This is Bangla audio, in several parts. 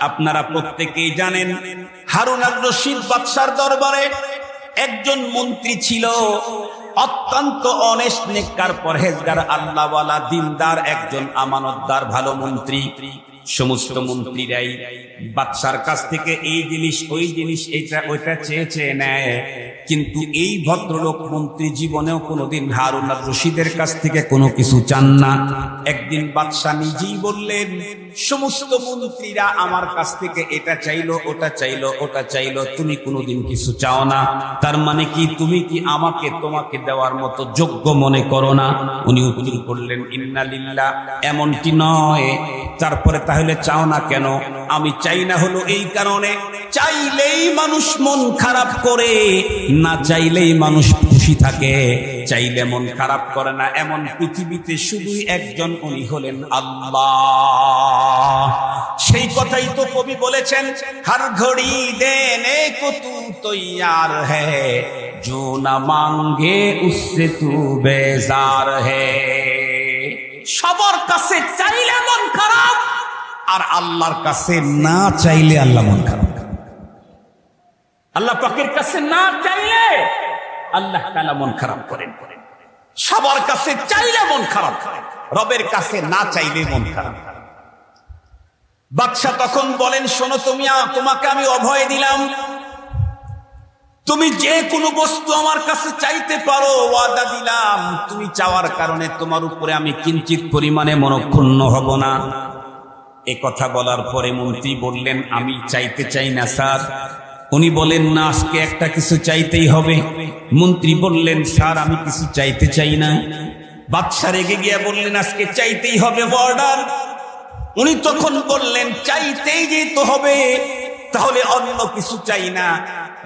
আপনারা প্রত্যেকেই জানেন, হারুন আর রশিদ বাদশার দরবারে একজন মন্ত্রী ছিল, অত্যন্ত অনেস্ট নেককার, পরহেজগার, আল্লাহওয়ালা, দিনদার, একজন আমানতদার, ভালো মন্ত্রী। সমস্ত মন্ত্রীরাই বাদশার কাছ থেকে এই জিনিস, ওই জিনিস এইটা ওইটা চেয়ে চেয়ে নেয়। কিন্তু এই ভদ্রলোক মন্ত্রী জীবনেও কোনোদিন হারুন রশিদের কাছ থেকে কোনো কিছু চান না। একদিন বাদশাহ নিজেই বললেন, সমস্ত মন্ত্রীরা আমার কাছ থেকে এটা চাইলো, ওটা চাইলো ওটা চাইলো, তুমি কোনোদিন কিছু চাও না। তার মানে কি, তুমি কি আমাকে, তোমাকে দেওয়ার মতো যোগ্য মনে করো না? উনি উত্তর করলেন, ইন্নালিল্লাহ, এমনটি নয়। তারপরে তাহলে তাহলে চাও না কেন? আমি চাই না হলো এই কারণে। চাইলেই মানুষ মন খারাপ করে, না চাইলেই মানুষ খুশি থাকে। চাইলে মন খারাপ করে না, এমন পৃথিবীতে শুধুই একজন, উনি হলেন আল্লাহ। সেই কথাই তো কবি বলেছেন, হার ঘড়ি দেনে কতু তৈয়ার হে জো না মাঙ্গে উসে তু বেজার হে। সবর কাছে চাইলে মন খারাপ আর আল্লাহর কাছে না চাইলে আল্লাহ মন খারাপ আল্লাহ পাকের কাছে না চাইলে আল্লাহ মন খারাপ করেন সবার কাছে চাইলে মন খারাপ রবের কাছে না চাইলে মন খারাপ বাদশাহ তখন বলেন, শোনো তুমি তোমাকে আমি অভয় দিলাম। তুমি যে কোনো বস্তু আমার কাছে চাইতে পারো, ওয়াদা দিলাম। তুমি চাওয়ার কারণে তোমার উপরে আমি কিঞ্চিত পরিমাণে মনক্ষুণ্ণ হব না। এ কথা বলার পরে মন্ত্রী বললেন, আমি চাইতে চাই না, স্যার। উনি বলেন, না, আজকে একটা কিছু চাইতেই হবে। মন্ত্রী বললেন, স্যার, আমি কিছু চাইতে চাই না। বাদশা রেগে গিয়া বললেন, আজকে চাইতেই হবে বর্ডার। উনি তখন বললেন, চাইতেই যেতে হবে, তাহলে অন্য কিছু চাই না।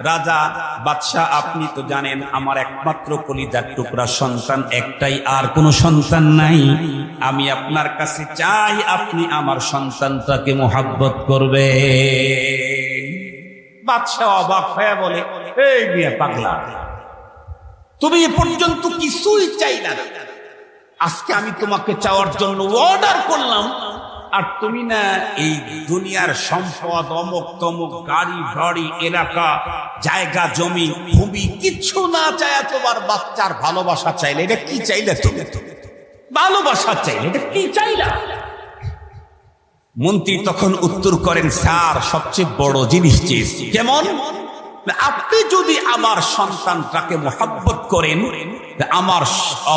রাজা, বাদশাহ, আপনি তো জানেন আমার একমাত্র কলিজার টুকরা সন্তান একটাই, আর কোনো সন্তান নাই। আমি আপনার কাছে চাই আপনি আমার সন্তানটাকে মোহাব্বত করবে বাদশাহ অবাক হয়ে বলে, এই বিয়ে পাগলা, তুমি এ পর্যন্ত কিছুই চাই না। আজকে আমি তোমাকে চাওয়ার জন্য অর্ডার করলাম আর তুমি না এই দুনিয়ার সম্পদ, অমক তমক গাড়ি, বাড়ি, এলাকা, জায়গা, জমি, ভূমি কিচ্ছু না চায় তোমার বাচ্চার ভালোবাসা চাইলে, এটা কি চাইলে তুমি? ভালোবাসা চাইলে, এটা কি চাইলা? মন্ত্রী তখন উত্তর করেন, স্যার, সবচেয়ে বড় জিনিস চেয়েছি কেমন? আপনি যদি আমার সন্তানটাকে মোহাব্বত করেন, আমার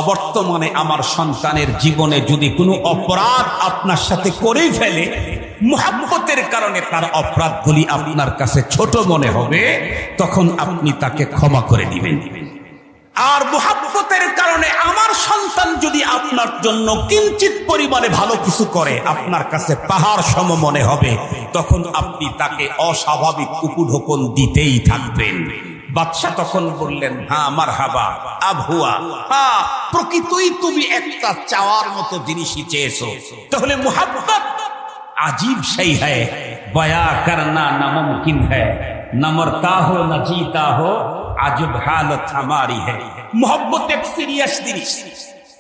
অবর্তমানে আমার সন্তানের জীবনে যদি কোনো অপরাধ আপনার সাথে করে ফেলে মোহাম্মতের কারণে তার অপরাধগুলি আপনার কাছে ছোট মনে হবে, তখন আপনি তাকে ক্ষমা করে দিবেন। আর মোহাব্বতের কারণে আমার সন্তান যদি আপনার জন্য কিঞ্চিত পরিমাণে ভালো কিছু করে, আপনার কাছে পাহাড় সম মনে হবে, তখন আপনি তাকে অস্বাভাবিক উপুঢোকন দিতেই থাকবেন। বাচ্চা তখন বললেন হ্যাঁ আমার হাবা আবহুয়া হ্যাঁ প্রকৃতই তুমি একটা চাওয়ার মতো জিনিসই চেয়েছো। তাহলে মোহাব্বত আজীব সেই হ্যায় বয়া কর না মুমকিন হ্যাঁ। না মরতা হো, না জিতা হো আজব হালত हमारी है मोहब्बत एक सीरियस জিনিস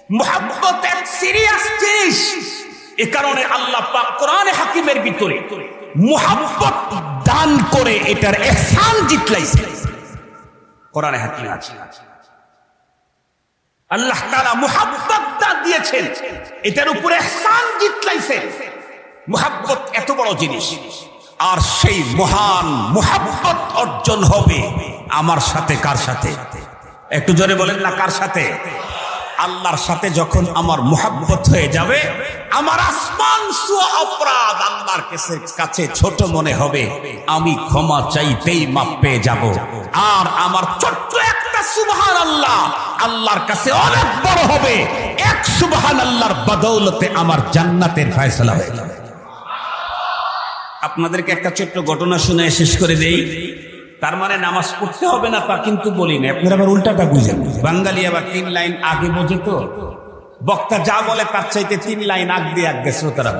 মোহাব্বত এক সিরিয়াস জিনিস এ কারণে আল্লাহ পাক কোরআনে হাকিমের ভিতরে মোহাব্বত দান করে এটার এহসান জিতলাইছে কোরআনে হাকিম আছে আল্লাহ তাআলা মোহাব্বত দান দিয়েছেন এটার উপরে এহসান জিতলাইছে মোহাব্বত এত বড় জিনিস আর সেই মহান মোহাব্বত অর্জন হবে আমার সাথে কার সাথে? একটু জোরে বলেন না, কার সাথে? আল্লাহর সাথে যখন আমার মোহাব্বত হয়ে যাবে, আমার আসমান অপরাধ আল্লাহর কাছে ছোট মনে হবে, আমি ক্ষমা চাইতেই মাপ পেয়ে যাব। আর আমার ছোট্ট একটা সুবহান আল্লাহ আল্লাহর কাছে অনেক বড় হবে। এক সুবহান আল্লাহর বদৌলতে আমার জান্নাতের ফয়সলা হয়ে যাবে। আপনাদেরকে একটা ছোট্ট ঘটনা শুনে শেষ করে দেই। তার মানে নামাজ পড়তে হবে না তা কিন্তু বলি না আপনারা আবার উল্টাটা বুঝেন। বাঙালি আবার তিন লাইন আগে বোঝে তো। বক্তা যা বলে তার চাইতে তিন লাইন আগ দিয়ে আগে শ্রোতারা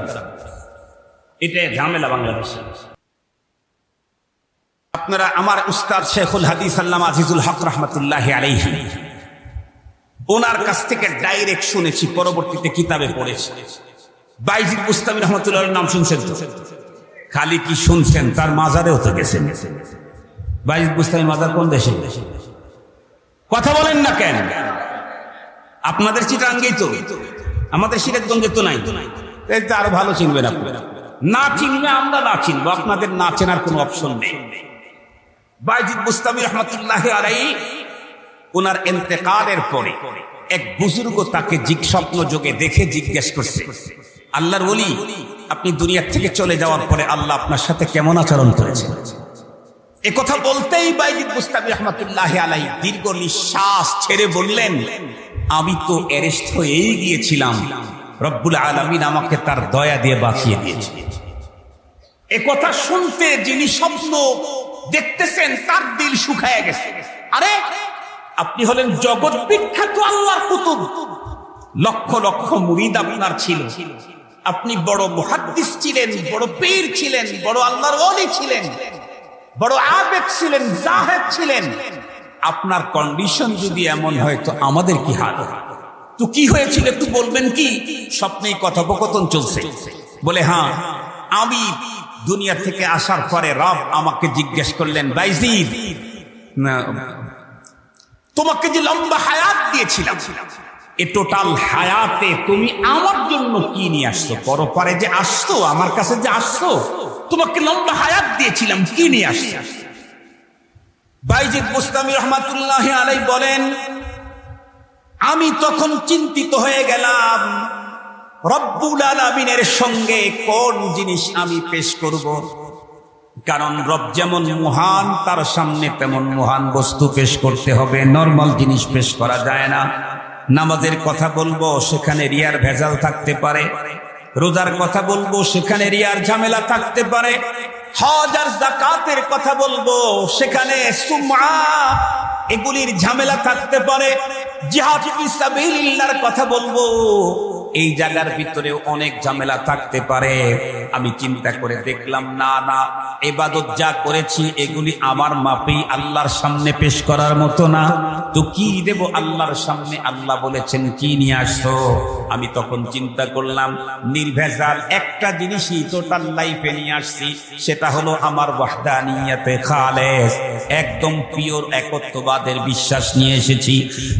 এটাই ঝামেলা বাংলাদেশে আপনারা আমার উস্তাদ শেখুল হাদিস আল্লাম আজিজুল হক রহমতুল্লাহ আলাইহি ওনার কাছ থেকে ডাইরেক্ট শুনেছি পরবর্তীতে কিতাবে পড়েছি। বাইজিদ মুস্তামি রহমতুল্লাহ নাম শুনছেন খালি কি শুনছেন তার মাজারেও তো গেছেন। বাইজ বুস্তামি মাজার কোন দেশে? কথা বলেন না কেন? আপনাদের চিটাঙ্গেই তো। আমাদের সিরাজগঞ্জে তো নাই। এই তো আরও ভালো চিনবেন আপনারা না চিনবে আমরা না চিনবো। আপনাদের না চেনার কোনো অপশন নেই। বাইজিদ মুস্তামি রহমতুল্লাহ আলাই ওনার এন্তেকালের পরে এক বুজুর্গ তাকে স্বপ্ন যোগে দেখে জিজ্ঞেস করছে, আল্লাহর বলি আপনি দুনিয়ার থেকে চলে যাওয়ার পরে আল্লাহ আপনার সাথে কেমন আচরণ করেছে এ কথা বলতেই বাইজিদ মুস্তামি রহমতুল্লাহ আলাই দীর্ঘ নিঃশ্বাস ছেড়ে বললেন, আমি তো অ্যারেস্ট হয়েই গিয়েছিলাম। রব্বুল আলমিন আমাকে তার দয়া দিয়ে বাঁচিয়ে দিয়েছে। এ কথা শুনতে যিনি স্বপ্ন দেখতেছেন, তার দিল শুকায় গেছে। আরে, আপনি হলেন জগৎ বিখ্যাত আল্লাহর কুতুব। লক্ষ লক্ষ মুরিদ আপনার ছিল। আপনি বড় মুহাদ্দিস ছিলেন, বড় পীর ছিলেন, বড় আল্লাহর ওলি ছিলেন। বড় আবেদ ছিলেন, জাহেদ ছিলেন। আপনার কন্ডিশন যদি এমন হয় তো আমাদের কি হাল? তো কি হয়েছিল একটু বলবেন কি? স্বপ্নেই কথোপকথন চলছে। বলে হ্যাঁ আমি দুনিয়া থেকে আসার পরে রব আমাকে জিজ্ঞেস করলেন, বাইজিদ তোমাকে যে লম্বা হায়াত দিয়েছিলাম, এ টোটাল হায়াতে তুমি আমার জন্য কি নিয়ে আসছো? পরপারে যে আসছো, আমার কাছে যে আসছো তোমাকে লম্বা হায়াত দিয়েছিলাম, কি নিয়ে আসছো? বাইজিদ মুস্তামি রহমাতুল্লাহ আলাই বলেন, আমি তখন চিন্তিত হয়ে গেলাম, রব্বুল আলমিনের সঙ্গে কোন জিনিস আমি পেশ করব? কারণ রব যেমন মহান, তার সামনে তেমন মহান বস্তু পেশ করতে হবে, নর্মাল জিনিস পেশ করা যায় না। নামাজের কথা বলব, সেখানে রিয়ার ভেজাল থাকতে পারে। রোজার কথা বলব, সেখানে রিয়ার ঝামেলা থাকতে পারে। হজ আর জাকাতের কথা বলব, সেখানে সুমা এগুলির ঝামেলা থাকতে পারে। জিহাদ কথা বলব এই জায়গার ভিতরে অনেক ঝামেলা থাকতে পারে। আমি চিন্তা করে দেখলাম, না না, এবাদত যা করেছি, এগুলি আমার মাপেই আল্লাহর সামনে পেশ করার মতো না। তো কি দেব আল্লাহর সামনে? আল্লাহ বলেছেন, কি নিয়ে আসছো? আমি তখন চিন্তা করলাম, নির্ভেজাল একটা জিনিসই টোটাল লাইফে নিয়ে আসছি, সেটা হলো আমার ওয়াহদানিয়াতে খালেস। একদম পিওর একত্ববাদের বিশ্বাস নিয়ে এসেছি।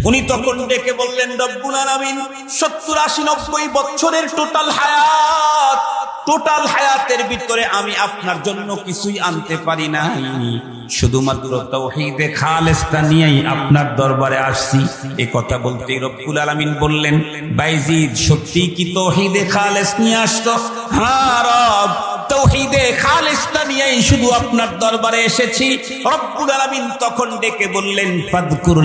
উনি তখন ডেকে বললেন, রব্বুল আলামিন, সত্তর আশি নব্বই বছরের টোটাল হায়াত টোটাল হায়াতের ভিতরে আমি আপনার জন্য কিছুই আনতে পারি নাই। শুধুমাত্র তৌহিদে খালেসটা নিয়েই আপনার দরবারে আসছি। এ কথা বলতে রব্বুল আলামিন বললেন, বাইজিদ, সত্যি কি তৌহিদে খালেস নিয়ে আসতো হ্যাঁ রব, তৌহিদে খালেসটা নিয়েই শুধু আপনার দরবারে এসেছি। রব্বুল আলামিন তখন ডেকে বললেন, ফাদকুর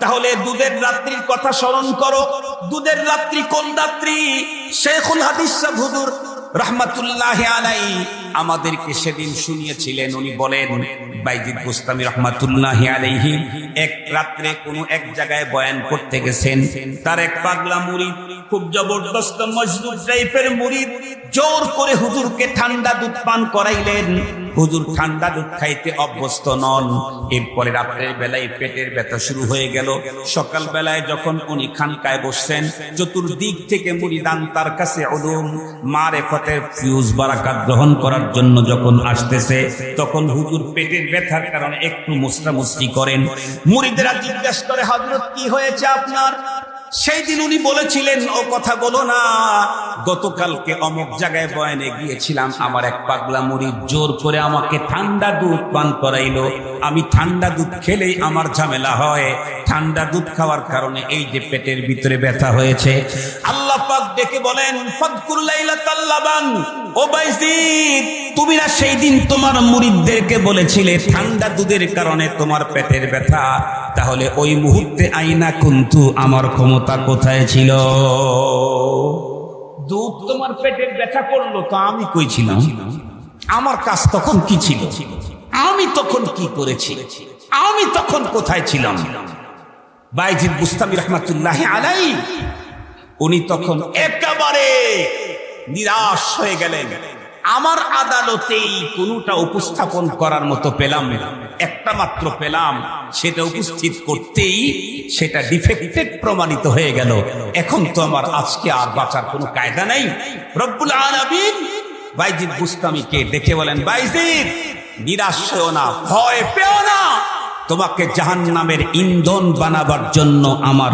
তাহলে দুধের রাত্রির কথা স্মরণ করো। দুধের রাত্রি কোন রাত্রি? শেখুল হাদিস হুজুর রহমাতুল্লাহ আলাই আমাদেরকে সেদিন শুনিয়েছিলেন। উনি বলেন, বাইজিদ বুস্তামি রহমাতুল্লাহ আলাইহি এক রাত্রে কোনো এক জায়গায় বয়ান করতে গেছেন। তার এক পাগলা মুরিদ খুব জবরদস্ত মজদুর টাইপের মুরিদ জোর করে হুজুরকে ঠান্ডা দুধ পান করাইলেন। হুজুর ঠান্ডা দুধ খাইতে অভ্যস্ত নন। এরপরে রাত্রের বেলায় পেটের ব্যথা শুরু হয়ে গেল। সকাল বেলায় যখন উনি খানকায় বসছেন, চতুর্দিক থেকে মুরিদান তার কাছে উলুম। মারেফতের ফিউজ বারাকাত গ্রহণ করার জন্য যখন আসতেছে, তখন হুজুর পেটের ব্যথার কারণে একটু মুস্তামুস্তি করেন। মুরিদেরা জিজ্ঞাসা করে, হজরত, কি হয়েছে আপনার? সেই দিন উনি বলেছিলেন, ও কথা বলো না, গতকালকে অমুক জায়গায় বয়ানে গিয়েছিলাম, আমার এক পাগলা মুড়ি জোর করে আমাকে ঠান্ডা দুধ পান করাইলো। আমি ঠান্ডা দুধ খেলেই আমার ঝামেলা হয়। ঠান্ডা দুধ খাওয়ার কারণে এই যে পেটের ভিতরে ব্যথা হয়েছে। আল্লাহ পাক ডেকে বলেন, ফাদকুর লাইলাতাল লাবান, ও বাইজিদ তুমি না সেই দিন তোমার মুরিদদেরকে বলেছিলে, ঠান্ডা দুধের কারণে তোমার পেটের ব্যথা। তাহলে ওই মুহূর্তে আইনা কিন্তু আমার ক্ষমতা কোথায় ছিল? দুধ তোমার পেটের ব্যথা করল, তো আমি কইছিলাম। আমার কাজ তখন কি ছিল? আমি তখন কি করেছি? আমি তখন কোথায় ছিলাম? বাইজিদ বুস্তামি রহমাতুল্লাহ আলাই, উনি তখন একেবারে নিরাশ হয়ে গেলেন। আমার আদালতেই কোনটা উপস্থাপন করার মতো পেলাম একটা মাত্র পেলাম, সেটা উপস্থিত করতেই সেটা ডিফেক্টেড প্রমাণিত হয়ে গেল। এখন তো আমার আজকে আর বাঁচার কোনো কায়দা নেই। রব্বুল আলামিন বাইজিদ বুস্তামিকে ডেকে বলেন, বাইজিদ, নিরাশ না, ভয় পেও না। তোমাকে জাহান নামের ইন্ধন বানাবার জন্য আমার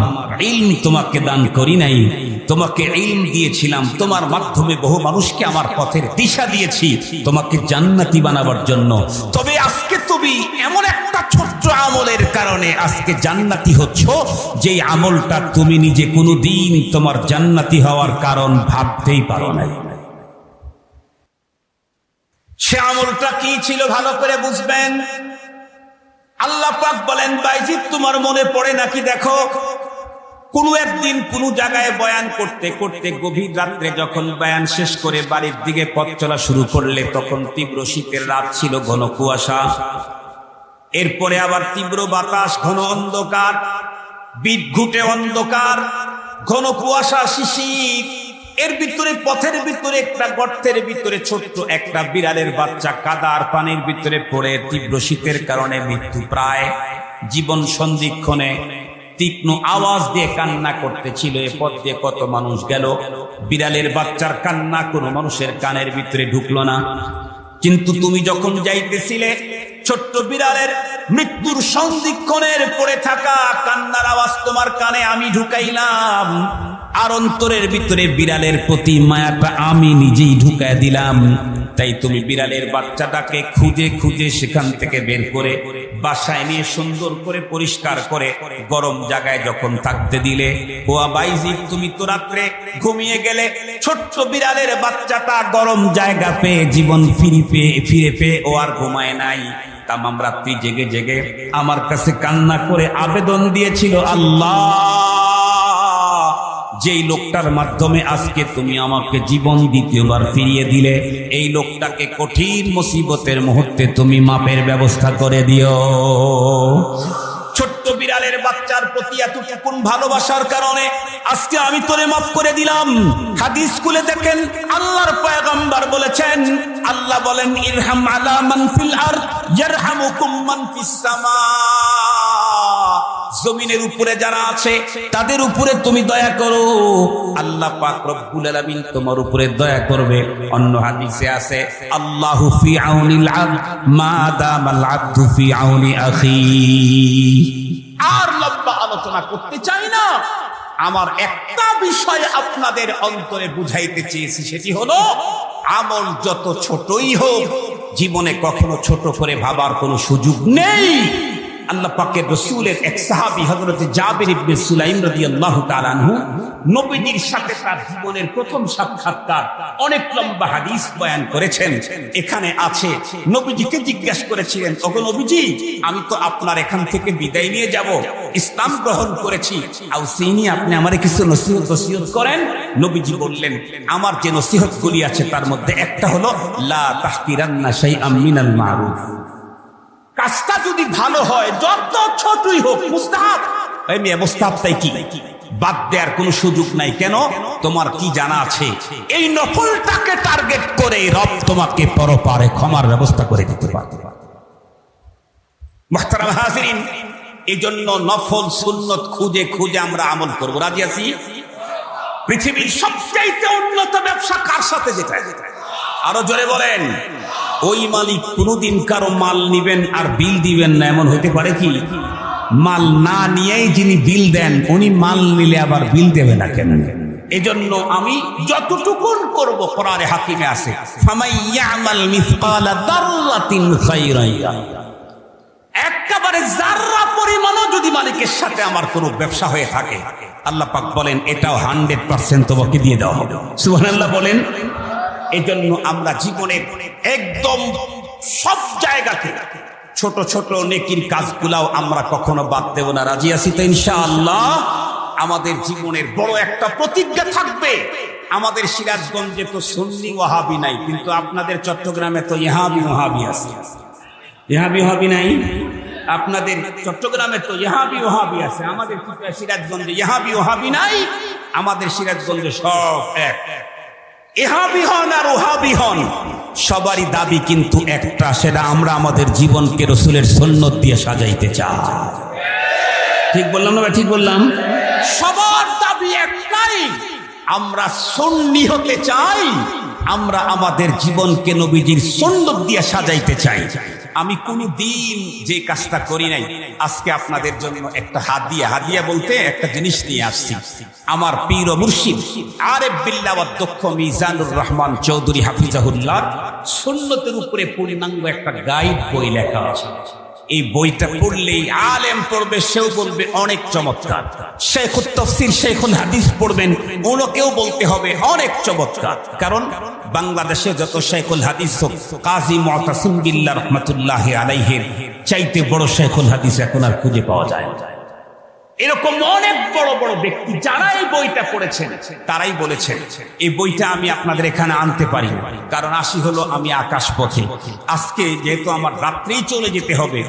ইলম তোমাকে দান করি নাই। তোমাকে ইলম দিয়েছিলাম, তোমার মাধ্যমে বহু মানুষকে আমার পথের দিশা দিয়েছি, তোমাকে জান্নাতি বানাবার জন্য। তবে আজকে তুমি এমন একটা ছোট্ট আমলের কারণে আজকে জান্নাতি হচ্ছ যে আমলটা তুমি নিজে কোনো দিন তোমার জান্নাতি হওয়ার কারণ ভাবতেই পারো নাই। সে আমলটা কি ছিল ভালো করে বুঝবেন? আল্লাহ পাক বলেন বাইজিৎ তোমার মনে পড়ে নাকি দেখো? কোন একদিন কোন জায়গায় বয়ান করতে করতে গভীর রাত্রে যখন বয়ান শেষ করে বাড়ির দিকে পথ চলা শুরু করলে তখন তীব্র শীতের রাত ছিল ঘন কুয়াশা। এরপরে আবার তীব্র বাতাস, ঘন অন্ধকার, বিদ্ঘুটে অন্ধকার, ঘন কুয়াশা, শিশির। এর ভিতরে, পথের ভিতরে, একটা গর্তের ভিতরে, ছোট্ট একটা বিড়ালের বাচ্চা কাদার পানির ভিতরে পড়ে তীব্র শীতের কারণে মৃত্যু প্রায় জীবন সন্ধিক্ষণে। তীক্ষ্ণ আওয়াজ দিয়ে কান্না করতেছিল। এ পথ দিয়ে কত মানুষ গেল। বিড়ালের বাচ্চার কান্না কোনো মানুষের কানের ভিতরে ঢুকলো না। কিন্তু তুমি যখন যাইতেছিলে, ছোট্ট বিড়ালের মৃত্যুর সন্ধিক্ষণের পড়ে থাকা কান্নার আওয়াজ তোমার কানে আমি ঢুকাইলাম। আর অন্তরের ভিতরে বিড়ালের প্রতি মায়াটা আমি নিজেই ঢুকায় দিলাম। তাই তুমি বিড়ালের বাচ্চাটাকে খুঁজে খুঁজে সেখান থেকে বের করে বাসায় নিয়ে সুন্দর করে পরিষ্কার করে গরম জায়গায় যখন থাকতে দিলে, ও তুমি তো রাত্রে ঘুমিয়ে গেলে ছোট্ট বিড়ালের বাচ্চাটা গরম জায়গা পেয়ে জীবন ফিরে পেয়ে ফিরে পেয়ে ও আর ঘুমায় নাই। তামাম রাত্রি জেগে জেগে আমার কাছে কান্না করে আবেদন দিয়েছিল, আল্লাহ! যেই লোকটার মাধ্যমে আজকে তুমি আমাকে জীবন দ্বিতীয়বার ফিরিয়ে দিলে, এই লোকটাকে কঠিন মুসিবতের মুহূর্তে তুমি মাপের ব্যবস্থা করে দিও। ছোট্ট বিড়ালের বাচ্চার প্রতি এতটুকুন ভালোবাসার কারণে আজকে আমি তোরে মাফ করে দিলাম। হাদিস স্কুলে দেখেন, আল্লাহর পয়গম্বর বলেছেন, আল্লাহ বলেন, ইরহাম আলা মান ফিল আর ইয়ারহামুকুম মান ফিস সামা জমিনের উপরে যারা আছে, তাদের উপরে তুমি দয়া করো। আল্লাহ পাক রব্বুল আলামিন তোমার উপরে দয়া করবে। অন্য হাদিসে আছে, আল্লাহু ফি আউনিল আবদ, মা দামাল আবদু ফি আউনি আখি। আর লম্বা আলোচনা করতে চাই না। আমার একটা বিষয় আপনাদের অন্তরে বুঝাইতে চেয়েছি, সেটি হলো, আমল যত ছোটই হোক, জীবনে কখনো ছোট করে ভাবার কোনো সুযোগ নেই। আল্লাহ পাকের রসুলের এক সাহাবী হযরত জাবির ইবনে সুলাইম রাদিয়াল্লাহু তাআলা আনহু নবীজির সাথে তার জীবনের প্রথম সাক্ষাৎকার অনেক লম্বা হাদিস বয়ান করেছেন। এখানে আছে, নবীজিকে জিজ্ঞেস করেছিলেন, ওগো নবীজি, আমি তো আপনার এখান থেকে বিদায় নিয়ে যাব, ইসলাম গ্রহণ করেছি আউসিনি আপনি আমারে কিছু নসিহত নসিহত করেন? নবীজি বললেন, আমার যে নসিহত গুলি আছে তার মধ্যে একটা হলো, লা তাহকিরান্না শাইআম মিনাল মারুফ। কাজটা যদি ভালো হয়, যত ছোটই হোক, মুস্তাহাব। এই মেয়ে, মুস্তাহাব তাই কি? বাদ দেওয়ার কোনো সুযোগ নাই। কেন? তোমার কি জানা আছে? এই নফলটাকে টার্গেট করে রব তোমাকে পরপারে ক্ষমার ব্যবস্থা করে দিতে পারবে। এই জন্য নফল সুন্নত খুঁজে খুঁজে আমরা আমল করব। রাজি আছি? পৃথিবীর সবচাইতে উন্নত ব্যবসা কার সাথে যেটা? আরও জোরে বলেন। ওই মালিক কোনোদিন কারও মাল নিবেন আর বিল দিবেন না, এমন হতে পারে কি? মাল না নিয়েই যিনি বিল দেন, উনি মাল নিলে আবার বিল দেবে না কেন? এজন্য আমি যতটুকুন করব কোরআনে হাকিমে আছে। একেবারে জাররা পরিমাণও যদি মালিকের সাথে আমার কোনো ব্যবসা হয়ে থাকে, আল্লাহ পাক বলেন, এটাও হান্ড্রেড পার্সেন্ট তোমাকে দিয়ে দেওয়া হবে। সুবহানাল্লাহ বলেন এই জন্য আমরা জীবনের একদম সব জায়গাতে ছোট ছোট নেকির কাজগুলাও আমরা কখনো বাদ দেব না। রাজি আছি তো ইনশাআল্লাহ? আমাদের জীবনের বড় একটা প্রতিজ্ঞা থাকবে। আমাদের সিরাজগঞ্জে তো সুন্নি ওয়াহাবি নাই, কিন্তু আপনাদের চট্টগ্রামে তো ইহাবি ওহাবি আছে। ইহাবি ওহাবি নাই? আপনাদের চট্টগ্রামে তো ইহাবি ওহাবি আছে। আমাদের সিরাজগঞ্জে ইহাবি ওহাবি নাই, আমাদের সিরাজগঞ্জে সব এক। ইহাবি হন আর ওহাবি হন সবারই দাবি কিন্তু একটা, সেটা আমরা আমাদের জীবনকে রসুলের সন্ন্যত দিয়ে সাজাইতে চাই। ঠিক বললাম না ঠিক বললাম। সবার দাবি একটাই, আমরা সন্নি হতে চাই। আমরা আমাদের জীবনকে নবীজির সন্ন্যত দিয়ে সাজাইতে চাই। আমি কোনো দিন যে কাজটা করি নাই, আজকে আপনাদের জন্য একটা হাত হাদিয়া হাদিয়া বলতে একটা জিনিস নিয়ে আসছি। আমার পীর মুর্শিদ আরেফ বিল্লাহ অধ্যক্ষ মিজানুর রহমান চৌধুরী হাফিজাহুল্লাহ, সুন্নতের উপরে পূর্ণাঙ্গ একটা গাইড বই লেখা আছে। এই বইটা পড়লেই আলেম পড়বে, সেও বলবে অনেক চমৎকার। শেখ তফসির, শেখুল হাদিস পড়বেন, ওনাকেও বলতে হবে অনেক চমৎকার। কারণ বাংলাদেশে যত শেখুল হাদিস হোক, কাজী মতাসিম বিল্লাহ রহমতুল্লাহ আলাইহের চাইতে বড় শেখুল হাদিস এখন আর খুঁজে পাওয়া যায় না। এরকম অনেক বড় বড় ব্যক্তি যারা এই বইটা পড়েছেন, তারাই বলেছেন, এই বইটা আমি আপনাদের এখানে আনতে পারি কারণ আসি হলো আমি আকাশ পথে আজকে যেহেতু আমার রাত্রেই চলে যেতে হবে,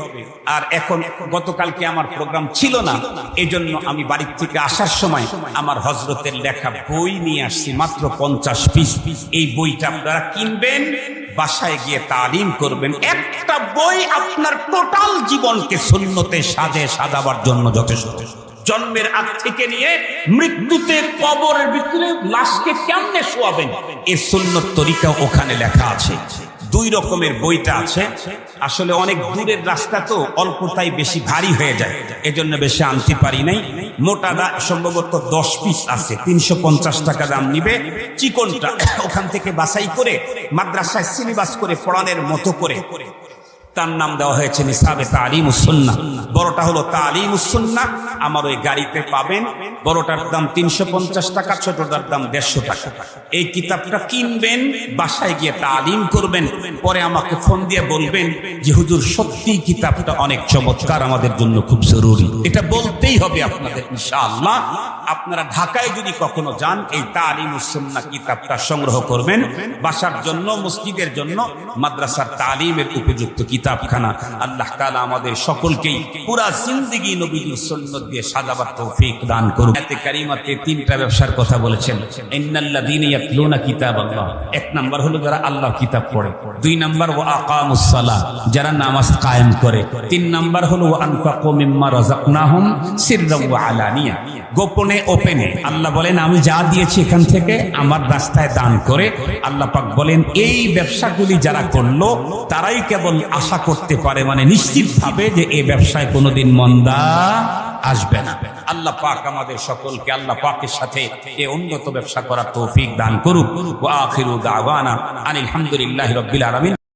আর এখন গতকালকে আমার প্রোগ্রাম ছিল না, এজন্য আমি বাড়ির থেকে আসার সময় আমার হজরতের লেখা বই নিয়ে আসছি, মাত্র পঞ্চাশ পিস। এই বইটা আপনারা কিনবেন বাসায় গিয়ে তালিম করবেন। একটা বই আপনার টোটাল জীবনকে শূন্যতে সাজে সাজাবার জন্য যথেষ্ট। জন্মের আগ থেকে নিয়ে মৃত্যুতে কবরের ভিতরে লাশকে কেমনে শোয়াবেন? এর শূন্য তরিকা ওখানে লেখা আছে। দুই রকমের বইটা আছে। আসলে অনেক দূরের রাস্তা তো অল্পটাই বেশি ভারী হয়ে যায়। এজন্য বেশি আনতে পারি নাই। মোটাটা সম্ভবত দশ পিস আছে। তিনশো পঞ্চাশ টাকা দাম নিবে। চিকনটা ওখান থেকে বাছাই করে মাদ্রাসায় সিলেবাস করে পড়ানোর মতো করে। তার নাম দেওয়া হয়েছে নিসাবে তালিম উসুন্না বড়টা হলো তালিম উসুন্না আমার ওই গাড়িতে পাবেন। বড়টার দাম তিনশো পঞ্চাশ টাকা, ছোটটার দাম দেড়শো টাকা। এই কিতাবটা কিনবেন, বাসায় গিয়ে তালিম করবেন, পরে আমাকে ফোন দিয়ে বলবেন যে, হুজুর সত্যি কিতাবটা অনেক চমৎকার, আমাদের জন্য খুব জরুরি। এটা বলতেই হবে আপনাদের, ইনশাআল্লাহ। আপনারা ঢাকায় যদি কখনো যান, এই তালিম উসুন্না কিতাবটা সংগ্রহ করবেন। বাসার জন্য, মসজিদের জন্য মাদ্রাসার তালিমের উপযুক্ত কিতাবখানা। আল্লাহ তাআলা আমাদের সকলকেই পুরা জিন্দেগি নবীজির সুন্নত দিয়ে সাজাবার তৌফিক দান করুন এতে তিনটা ব্যবসার কথা বলেছেন। তিন আলানিয়া। গোপনে, ওপেনে আল্লাহ বলেন, আমি যা দিয়েছি এখান থেকে আমার রাস্তায় দান করে। আল্লাহ পাক বলেন, এই ব্যবসাগুলি যারা করল, তারাই কেবল আশা করতে পারে মানে নিশ্চিত ভাবে যে এ ব্যবসায় কোনোদিন মন্দা আসবে না। আল্লাহ পাক আমাদের সকলকে, আল্লাহ পাকের সাথে এ উন্নত ব্যবসা করার তৌফিক দান করুক। ওয়া আখিরু দাওয়ানা আনিল রাব্বিল আলামিন।